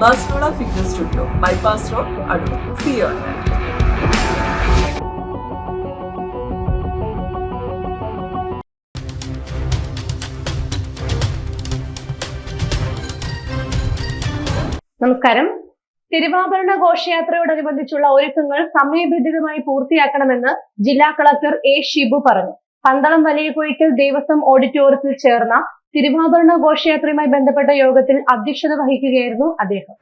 ബാസ്ലോണ fitness studio bypass road Adoor Zion നമസ്കാരം. തിരുവാഭരണ ഘോഷയാത്രയോടനുബന്ധിച്ചുള്ള ഒരുക്കങ്ങൾ സമയബന്ധിതമായി പൂർത്തിയാക്കണമെന്ന് ജില്ലാ കളക്ടർ എ ഷിബു പറഞ്ഞു. പന്തളം വലിയ കോയിക്കൽ ദേവസ്വം ഓഡിറ്റോറിയത്തിൽ ചേർന്ന തിരുവാഭരണ ഘോഷയാത്രയുമായി ബന്ധപ്പെട്ട യോഗത്തിൽ അധ്യക്ഷത വഹിക്കുകയായിരുന്നു അദ്ദേഹം.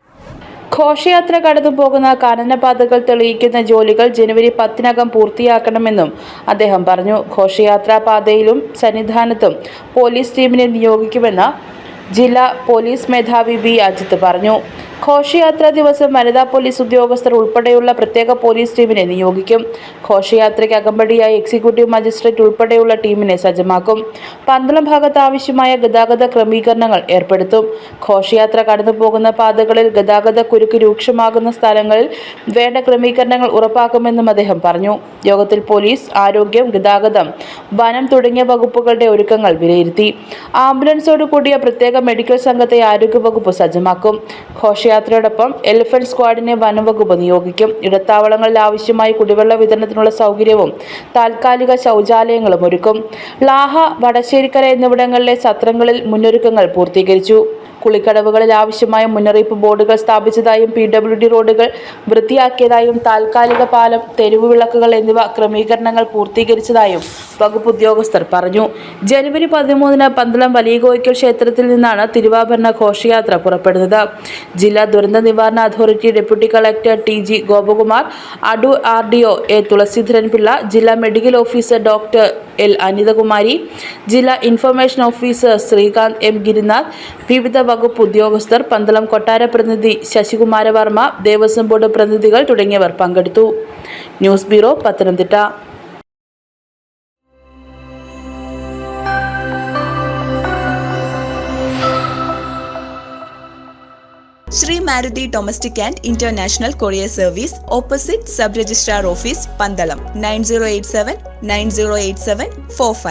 ഘോഷയാത്ര കടന്നു പോകുന്ന കാനനപാതകൾ തെളിയിക്കുന്ന ജോലികൾ ജനുവരി പത്തിനകം പൂർത്തിയാക്കണമെന്നും അദ്ദേഹം പറഞ്ഞു. ഘോഷയാത്രാ പാതയിലും സന്നിധാനത്തും പോലീസ് ടീമിനെ നിയോഗിക്കുമെന്ന് ജില്ലാ പോലീസ് മേധാവി ബി അജിത്ത് പറഞ്ഞു. ഘോഷയാത്രാ ദിവസം വനിതാ പോലീസ് ഉദ്യോഗസ്ഥർ ഉൾപ്പെടെയുള്ള പ്രത്യേക പോലീസ് ടീമിനെ നിയോഗിക്കും. ഘോഷയാത്രയ്ക്ക് അകമ്പടിയായി എക്സിക്യൂട്ടീവ് മജിസ്ട്രേറ്റ് ഉൾപ്പെടെയുള്ള ടീമിനെ സജ്ജമാക്കും. പന്തളം ഭാഗത്ത് ആവശ്യമായ ഗതാഗത ക്രമീകരണങ്ങൾ ഏർപ്പെടുത്തും. ഘോഷയാത്ര കടന്നുപോകുന്ന പാതകളിൽ ഗതാഗത കുരുക്ക് രൂക്ഷമാകുന്ന സ്ഥലങ്ങളിൽ വേണ്ട ക്രമീകരണങ്ങൾ ഉറപ്പാക്കുമെന്നും അദ്ദേഹം പറഞ്ഞു. യോഗത്തിൽ പോലീസ് ആരോഗ്യം ഗതാഗതം വനം തുടങ്ങിയ വകുപ്പുകളുടെ ഒരുക്കങ്ങൾ വിലയിരുത്തി. ആംബുലൻസോട് കൂടിയ പ്രത്യേക മെഡിക്കൽ സംഘത്തെ ആരോഗ്യവകുപ്പ് സജ്ജമാക്കും. ഘോഷയാത്രയോടൊപ്പം എലിഫന്റ് സ്ക്വാഡിനെ വനംവകുപ്പ് നിയോഗിക്കും. ഇടത്താവളങ്ങളിൽ ആവശ്യമായ കുടിവെള്ള വിതരണത്തിനുള്ള സൗകര്യവും താൽക്കാലിക ശൗചാലയങ്ങളും ഒരുക്കും. ലാഹ വടശ്ശേരിക്കര എന്നിവിടങ്ങളിലെ സത്രങ്ങളിൽ മുന്നൊരുക്കങ്ങൾ പൂർത്തീകരിച്ചു. കുളിക്കടവുകളിൽ ആവശ്യമായ മുന്നറിയിപ്പ് ബോർഡുകൾ സ്ഥാപിച്ചതായും പി ഡബ്ല്യു ഡി റോഡുകൾ വൃത്തിയാക്കിയതായും താൽക്കാലിക പാലം തെരുവ് വിളക്കുകൾ എന്നിവ ക്രമീകരണങ്ങൾ പൂർത്തീകരിച്ചതായും വകുപ്പ് ഉദ്യോഗസ്ഥർ പറഞ്ഞു. ജനുവരി പതിമൂന്നിന് പന്തളം വലിയ കോയിക്കൽ ക്ഷേത്രത്തിൽ നിന്നാണ് തിരുവാഭരണ ഘോഷയാത്ര പുറപ്പെടുന്നത്. ജില്ലാ ദുരന്ത നിവാരണ authority deputy collector T G Gopakumar Adoor R D O A Thulaseedharan Pillai ജില്ലാ medical officer doctor L Anithakumari ജില്ലാ information officer Sreekanth M Girinath വിവിധ വകുപ്പ് ഉദ്യോഗസ്ഥർ പന്തളം കൊട്ടാര പ്രതിനിധി ശശികുമാര വർമ്മ ദേവസ്വം ബോർഡ് പ്രതിനിധികൾ തുടങ്ങിയവർ പങ്കെടുത്തു. News bureau Pathanamthitta. Shri Maruti domestic and international courier service opposite sub registrar office Pandalam nine